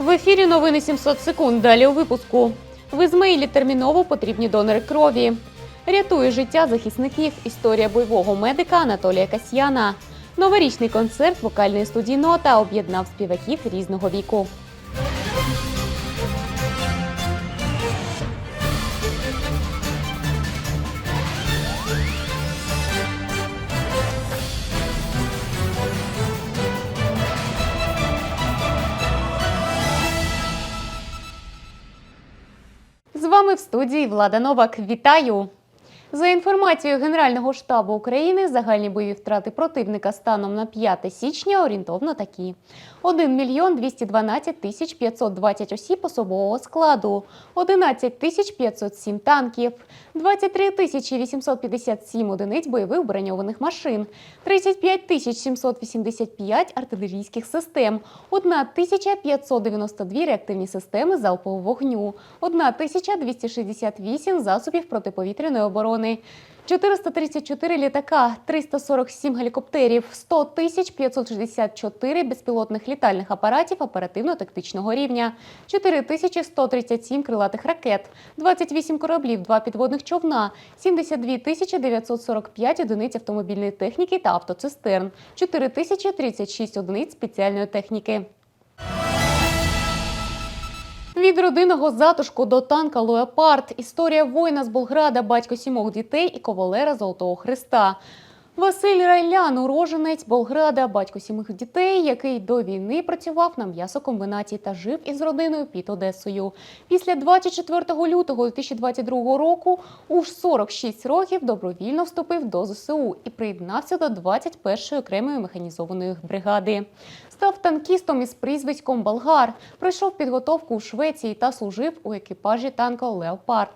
В ефірі новини 700 секунд. Далі у випуску. В Ізмаїлі терміново потрібні донори крові. Рятує життя захисників. Історія бойового медика Анатолія Касьяна. Новорічний концерт вокальної студії Нота об'єднав співаків різного віку. Вами в студії Влада Новак. Вітаю! За інформацією Генерального штабу України, загальні бойові втрати противника станом на 5 січня орієнтовно такі: 1 мільйон 212 тисяч 520 осіб особового складу, 11 тисяч 507 танків, 23 тисячі 857 одиниць бойових броньованих машин, 35 тисяч 785 артилерійських систем, 1 тисяча 592 реактивні системи залпового вогню, 1 тисяча 268 засобів протиповітряної оборони. 434 літака, 347 гелікоптерів, 100 тисяч 564 безпілотних літальних апаратів оперативно-тактичного рівня, 4 137 крилатих ракет, 28 кораблів, 2 підводних човна, 72 тисячі 945 одиниць автомобільної техніки та автоцистерн, 4 тисячі 36 одиниць спеціальної техніки. Від родинного затишку до танка Леопард. Історія воїна з Болграда, батько сімох дітей і ковалера Золотого Христа. Василь Райлян, уроженець Болграда, батько сімох дітей, який до війни працював на м'ясокомбінаті та жив із родиною під Одесою. Після 24 лютого 2022 року у 46 років добровільно вступив до ЗСУ і приєднався до 21-ї окремої механізованої бригади. Став танкістом із прізвиськом Болгар, пройшов підготовку у Швеції та служив у екіпажі танка Леопард.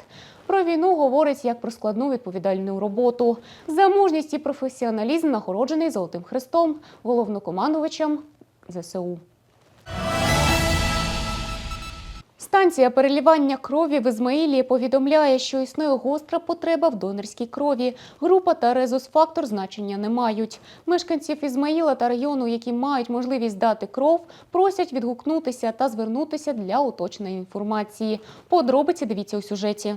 Про війну говорить як про складну відповідальну роботу. За мужність і професіоналізм нагороджений Золотим Хрестом, головнокомандувачем ЗСУ. Станція перелівання крові в Ізмаїлі повідомляє, що існує гостра потреба в донорській крові. Група та резус-фактор значення не мають. Мешканців Ізмаїла та району, які мають можливість дати кров, просять відгукнутися та звернутися для уточнення інформації. Подробиці дивіться у сюжеті.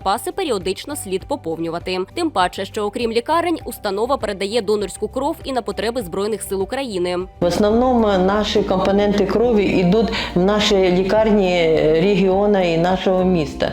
запаси періодично слід поповнювати. Тим паче, що окрім лікарень, установа передає донорську кров і на потреби збройних сил України. В основному наші компоненти крові йдуть в наші лікарні регіону і нашого міста.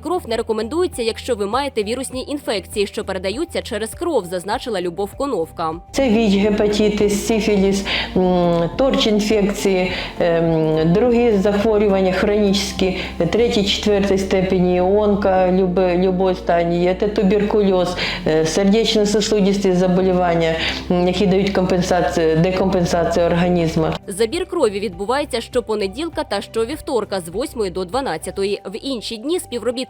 кров не рекомендується, якщо ви маєте вірусні інфекції, що передаються через кров, зазначила Любов Коновка. Це ВІЧ, гепатитис, сифіліс, торч-інфекції, ем, другі захворювання хронічні, третій, четвертій степені, онка, любої стані, це туберкульоз, е, сердечно-сосудисті заболівання, які дають компенсацію, декомпенсацію організму. Забір крові відбувається щопонеділка та щовівторка з 8 до 12. В інші дні співробітники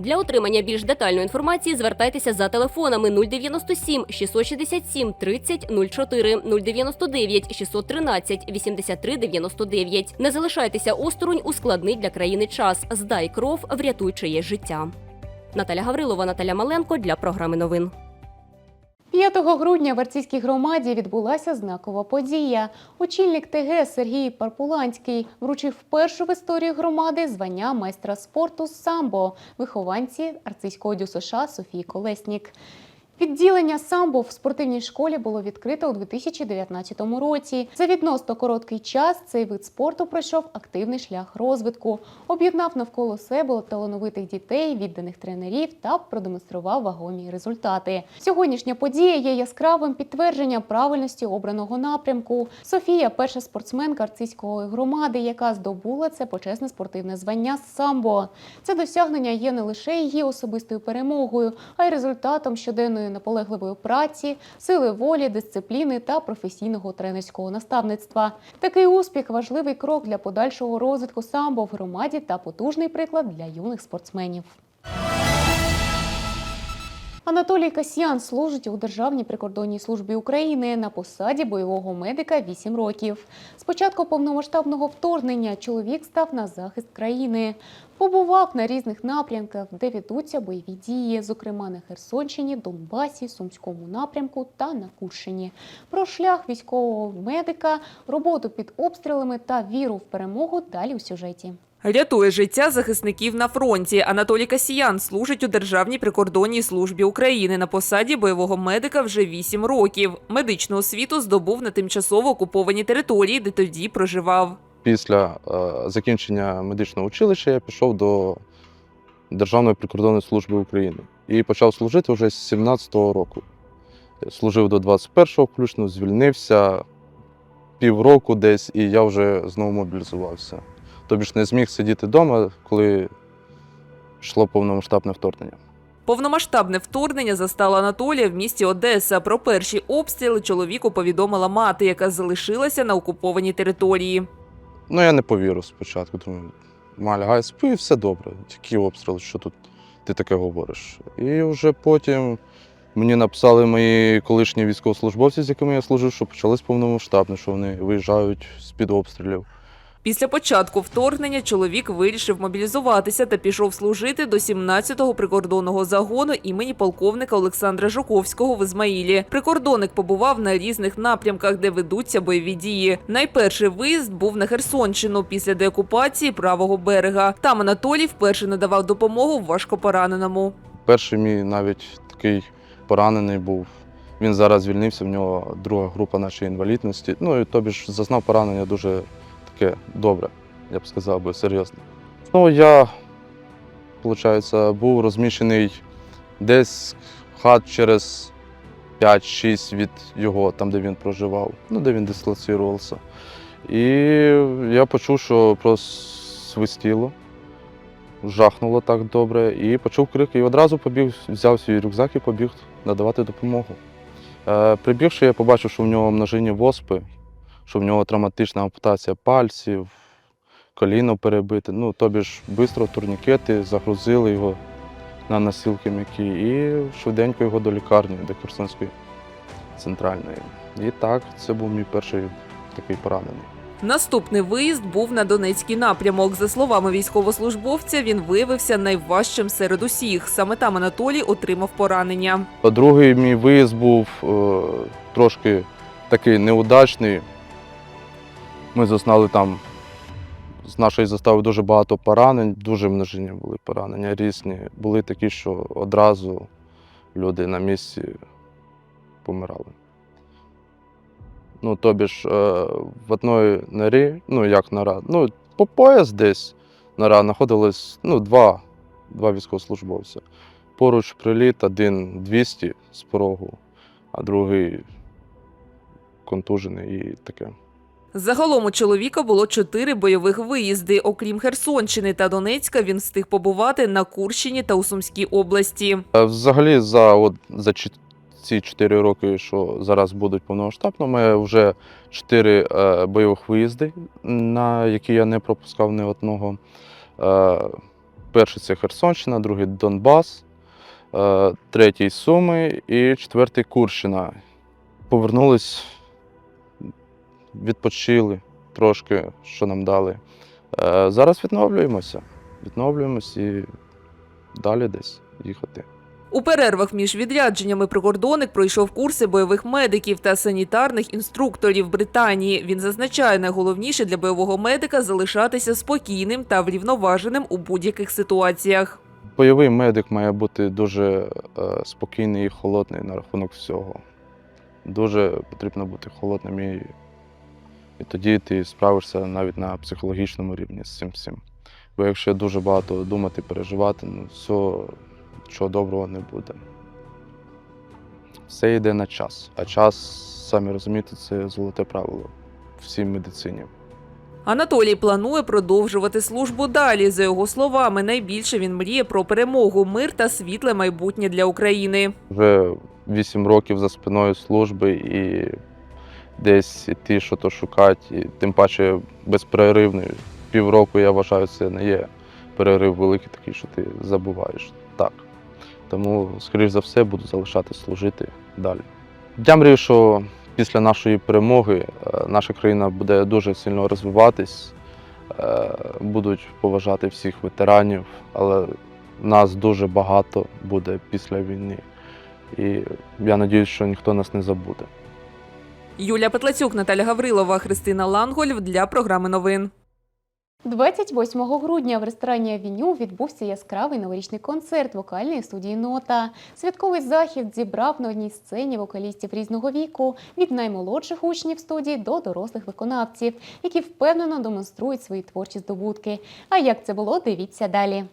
Для отримання більш детальної інформації звертайтеся за телефонами 097 667 30 04, 099 613 83 99. Не залишайтеся осторонь у складний для країни час. Здай кров, врятуй чиє життя. Наталя Гаврилова, Наталя Маленко для програми новин. 5 грудня в Арцизькій громаді відбулася знакова подія. Очільник ТГ Сергій Парпуланський вручив першу в історії громади звання майстра спорту самбо вихованці Арцизького ДЮСШ Софії Колеснік. Відділення самбо в спортивній школі було відкрито у 2019 році. За відносно короткий час цей вид спорту пройшов активний шлях розвитку, об'єднав навколо себе талановитих дітей, відданих тренерів та продемонстрував вагомі результати. Сьогоднішня подія є яскравим підтвердженням правильності обраного напрямку. Софія перша спортсменка арцизької громади, яка здобула це почесне спортивне звання самбо. Це досягнення є не лише її особистою перемогою, а й результатом щоденної наполегливої праці, сили волі, дисципліни та професійного тренерського наставництва. Такий успіх важливий крок для подальшого розвитку самбо в громаді та потужний приклад для юних спортсменів. Анатолій Касьян служить у Державній прикордонній службі України на посаді бойового медика 8 років. З початку повномасштабного вторгнення чоловік став на захист країни. Побував на різних напрямках, де ведуться бойові дії, зокрема на Херсонщині, Донбасі, Сумському напрямку та на Курщині. Про шлях військового медика, роботу під обстрілами та віру в перемогу далі у сюжеті. Рятує життя захисників на фронті. Анатолій Касіян служить у Державній прикордонній службі України на посаді бойового медика вже 8 років. Медичну освіту здобув на тимчасово окупованій території, де тоді проживав. Після е, закінчення медичного училища я пішов до Державної прикордонної служби України і почав служити вже з 17-го року. Служив до 21-го включно, звільнився півроку десь, і я вже знову мобілізувався. Тобі ж не зміг сидіти вдома, коли йшло повномасштабне вторгнення. Повномасштабне вторгнення застало Анатолія в місті Одеса. Про перші обстріли чоловіку повідомила мати, яка залишилася на окупованій території. Ну, я не повірив спочатку. Думаю, ма, лягай, спи, і все добре. Який обстріл, що тут ти таке говориш? І вже потім мені написали мої колишні військовослужбовці, з якими я служив, що почалось повномасштабне, що вони виїжджають з-під обстрілів. Після початку вторгнення чоловік вирішив мобілізуватися та пішов служити до 17-го прикордонного загону імені полковника Олександра Жуковського в Ізмаїлі. Прикордонник побував на різних напрямках, де ведуться бойові дії. Найперший виїзд був на Херсонщину після деокупації правого берега. Там Анатолій вперше надавав допомогу важкопораненому. Перший мій навіть важкий поранений був. Він зараз звільнився, в нього друга група нашої інвалідності. Ну і тобі ж зазнав поранення дуже таке добре, я б сказав би, серйозне. Ну, я, виходить, був розміщений десь хат через 5-6 від його, там, де він проживав, ну, де він дислоцирувався. І я почув, що просвистіло, жахнуло так добре, і почув крик, і одразу побіг, взяв свій рюкзак і побіг надавати допомогу. Е, прибігши, я побачив, що в нього множинні воспи, що в нього травматична ампутація пальців, коліно перебите. Ну, тобі ж швидко турнікети, загрузили його на носілки м'які і швиденько його до лікарні, до Херсонської центральної. І так, це був мій перший такий поранений. Наступний виїзд був на Донецький напрямок. За словами військовослужбовця, він виявився найважчим серед усіх. Саме там Анатолій отримав поранення. А Другий мій виїзд був е, трошки такий неудачний. Ми зазнали там з нашої застави дуже багато поранень, дуже множинні були поранення різні. Були такі, що одразу люди на місці помирали. Ну, тобі ж е, в одної норі, ну як нора, ну, по пояс десь нора знаходилось ну, два, два військовослужбовця. Поруч приліт, один 200 з порогу, а другий контужений і таке. Загалом у чоловіка було чотири бойових виїзди. Окрім Херсонщини та Донецька, він встиг побувати на Курщині та у Сумській області. Е, Взагалі, за, от, за ці 4 роки, що зараз будуть повномасштабно, ми вже 4 е, бойових виїзди, на які я не пропускав ні одного. Е, перший це Херсонщина, другий Донбас, е, третій Суми і четвертий Курщина. Повернулись, відпочили трошки, що нам дали. Е, зараз відновлюємося. Відновлюємось і далі десь їхати. У перервах між відрядженнями прикордонник пройшов курси бойових медиків та санітарних інструкторів Британії. Він зазначає, найголовніше для бойового медика залишатися спокійним та врівноваженим у будь-яких ситуаціях. Бойовий медик має бути дуже е, спокійний і холодний на рахунок всього. Дуже потрібно бути холодним і, і тоді ти справишся навіть на психологічному рівні з цим всім. Бо якщо дуже багато думати, переживати, ну все, чого доброго не буде. Все йде на час. А час, самі розумієте, це золоте правило всій медицині. Анатолій планує продовжувати службу далі. За його словами, найбільше він мріє про перемогу, мир та світле майбутнє для України. Вже 8 років за спиною служби і десь іти, що то шукати, і тим паче безперервний. Півроку я вважаю, це не є перерив великий такий, що ти забуваєш. Так. Тому, скоріш за все, буду залишатись служити далі. Я мрію, що після нашої перемоги е, наша країна буде дуже сильно розвиватись, е, будуть поважати всіх ветеранів, але нас дуже багато буде після війни. І я сподіваюся, що ніхто нас не забуде. Юлія Петлацюк, Наталя Гаврилова, Христина Лангольв для програми новин. 28 грудня в ресторані Авеню відбувся яскравий новорічний концерт вокальної студії Нота. Святковий захід зібрав на одній сцені вокалістів різного віку від наймолодших учнів студії до дорослих виконавців, які впевнено демонструють свої творчі здобутки. А як це було, дивіться далі.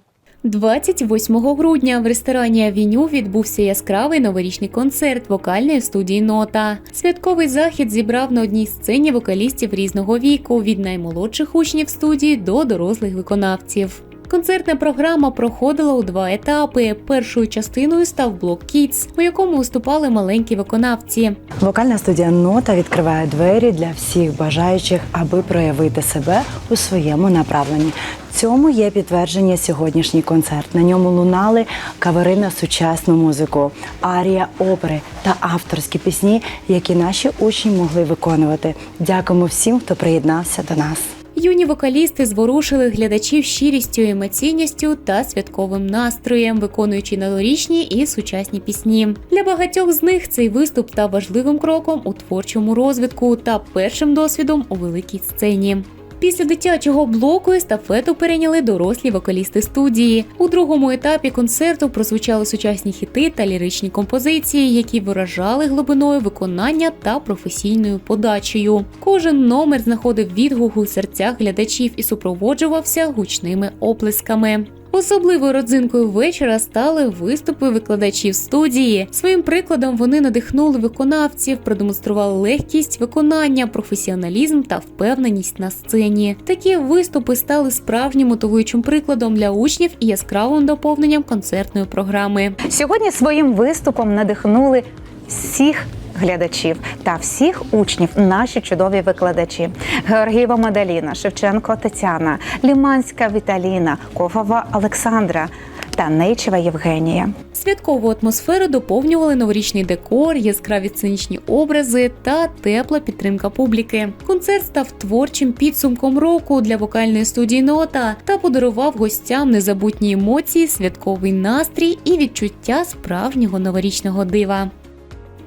28 грудня в ресторані Авіню відбувся яскравий новорічний концерт вокальної студії Нота. Святковий захід зібрав на одній сцені вокалістів різного віку від наймолодших учнів студії до дорослих виконавців. Концертна програма проходила у два етапи. Першою частиною став блок Kids, у якому виступали маленькі виконавці. Вокальна студія Нота відкриває двері для всіх бажаючих, аби проявити себе у своєму направленні. Цьому є підтвердження сьогоднішній концерт. На ньому лунали кавери на сучасну музику, арія опери та авторські пісні, які наші учні могли виконувати. Дякуємо всім, хто приєднався до нас. Юні вокалісти зворушили глядачів щирістю, емоційністю та святковим настроєм, виконуючи новорічні і сучасні пісні. Для багатьох з них цей виступ став важливим кроком у творчому розвитку та першим досвідом у великій сцені. Після дитячого блоку естафету перейняли дорослі вокалісти студії. У другому етапі концерту прозвучали сучасні хіти та ліричні композиції, які виражали глибиною виконання та професійною подачею. Кожен номер знаходив відгук у серцях глядачів і супроводжувався гучними оплесками. Особливою родзинкою вечора стали виступи викладачів студії. Своїм прикладом вони надихнули виконавців, продемонстрували легкість виконання, професіоналізм та впевненість на сцені. Такі виступи стали справжнім мотивуючим прикладом для учнів і яскравим доповненням концертної програми. Сьогодні своїм виступом надихнули всіх глядачів та всіх учнів, наші чудові викладачі: Георгієва Мадаліна, Шевченко Тетяна, Ліманська Віталіна, Ковова Олександра та Нейчева Євгенія. Святкову атмосферу доповнювали новорічний декор, яскраві сценічні образи та тепла підтримка публіки. Концерт став творчим підсумком року для вокальної студії Нота та подарував гостям незабутні емоції, святковий настрій і відчуття справжнього новорічного дива.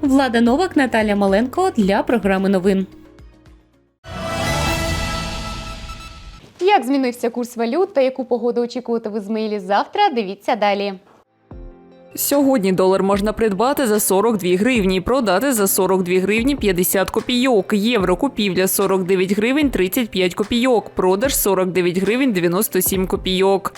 Влада Новак, Наталя Маленко для програми новин. Як змінився курс валют та яку погоду очікувати в Ізмаїлі завтра? Дивіться далі. Сьогодні долар можна придбати за 42 гривні, продати за 42 гривні 50 копійок. Євро купівля 49 гривень 35 копійок, продаж 49 гривень 97 копійок.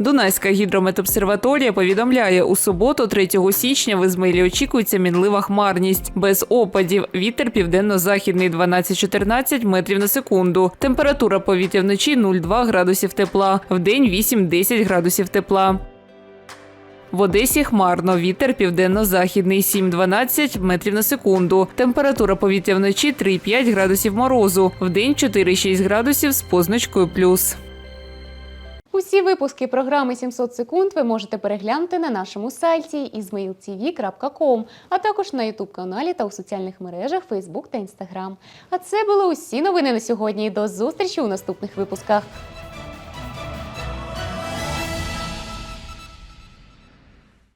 Дунайська гідрометобсерваторія повідомляє, у суботу, 3 січня, в Ізмаїлі очікується мінлива хмарність. Без опадів. Вітер південно-західний 12-14 метрів на секунду. Температура повітря вночі 0,2 градусів тепла, вдень 8-10 градусів тепла. В Одесі хмарно. Вітер південно-західний 7-12 метрів на секунду. Температура повітря вночі 3,5 градусів морозу. Вдень 4,6 градусів з позначкою плюс. Усі випуски програми 700 секунд ви можете переглянути на нашому сайті ismailtv.com, а також на youtube каналі та у соціальних мережах Facebook та Instagram. А це були усі новини на сьогодні. До зустрічі у наступних випусках.